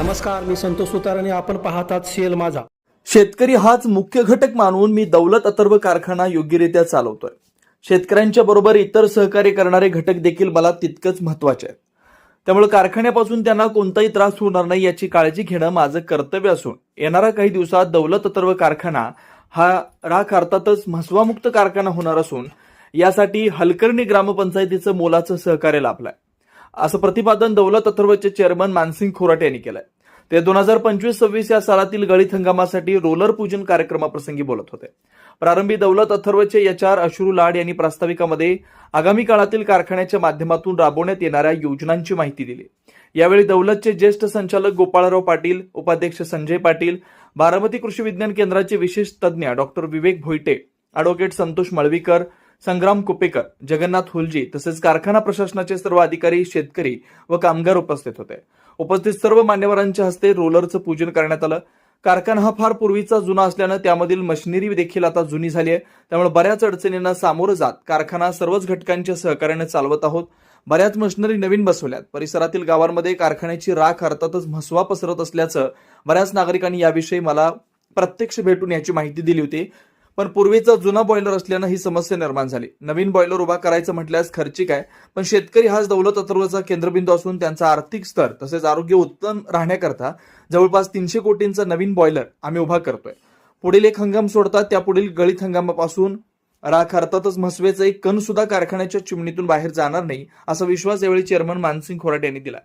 नमस्कार मी संतोष सुतार आणि आपण पाहतात सेल माझा. शेतकरी हाच मुख्य घटक मानून मी दौलत अथर्व कारखाना योग्यरित्या चालवतोय. शेतकऱ्यांच्या बरोबर इतर सहकार्य करणारे घटक देखील मला तितकंच महत्त्वाचे आहेत. त्यामुळे कारखान्यापासून त्यांना कोणताही त्रास होणार नाही याची काळजी घेणं माझं कर्तव्य असून येणाऱ्या काही दिवसात दौलत अथर्व कारखाना हा राख अर्थातच म्हसवामुक्त कारखाना होणार असून यासाठी हलकर्णी ग्रामपंचायतीचं मोलाचं सहकार्य लाभलंय. असं प्रतिपादन दौलत अथर्वचे चेअरमन मानसिंग खोराटे यांनी केलंय. ते दोन हजार पंचवीस सव्वीस या सालातील गळीत हंगामासाठी रोलर पूजन कार्यक्रमाप्रसंगी बोलत होते. प्रारंभी दौलत अथर्वचे याचार आर अश्रू लाड यांनी प्रास्ताविकामध्ये आगामी काळातील कारखान्याच्या माध्यमातून राबवण्यात येणाऱ्या योजनांची माहिती दिली. यावेळी दौलतचे ज्येष्ठ संचालक गोपाळराव पाटील उपाध्यक्ष संजय पाटील बारामती कृषी विज्ञान केंद्राचे विशेष तज्ज्ञ डॉक्टर विवेक भोईटे अॅडव्होकेट संतोष मळवीकर संग्राम कुपेकर जगन्नाथ हुलजी तसेच कारखाना प्रशासनाचे सर्व अधिकारी शेतकरी व कामगार उपस्थित होते. उपस्थित सर्व मान्यवरांच्या हस्ते रोलरचं पूजन करण्यात आलं. कारखाना हा फार पूर्वीचा जुना असल्यानं त्यामधील मशिनरी देखील आता जुनी झाली आहे. त्यामुळे बऱ्याच अडचणींना सामोरं जात कारखाना सर्वच घटकांच्या सहकार्याने चालवत आहोत. बऱ्याच मशिनरी नवीन बसवल्यात. परिसरातील गावांमध्ये कारखान्याची राख अर्थातच म्हसवा पसरत असल्याचं बऱ्याच नागरिकांनी याविषयी मला प्रत्यक्ष भेटून याची माहिती दिली होती. पण पूर्वीचा जुना बॉयलर असल्यानं ही समस्या निर्माण झाली. नवीन बॉयलर उभा करायचं म्हटल्यास खर्चिक आहे पण शेतकरी हाच दौलत अथर्वचा केंद्रबिंदू असून त्यांचा आर्थिक स्तर तसेच आरोग्य उत्तम राहण्याकरता जवळपास तीनशे कोटींचा नवीन बॉयलर आम्ही उभा करतोय. पुढील एक हंगाम सोडतात त्या पुढील गळीत हंगामापासून राख अर्थातच म्हसवेचा एक कण सुद्धा कारखान्याच्या चिमणीतून बाहेर जाणार नाही असा विश्वास यावेळी चेअरमन मानसिंग खोराट यांनी दिला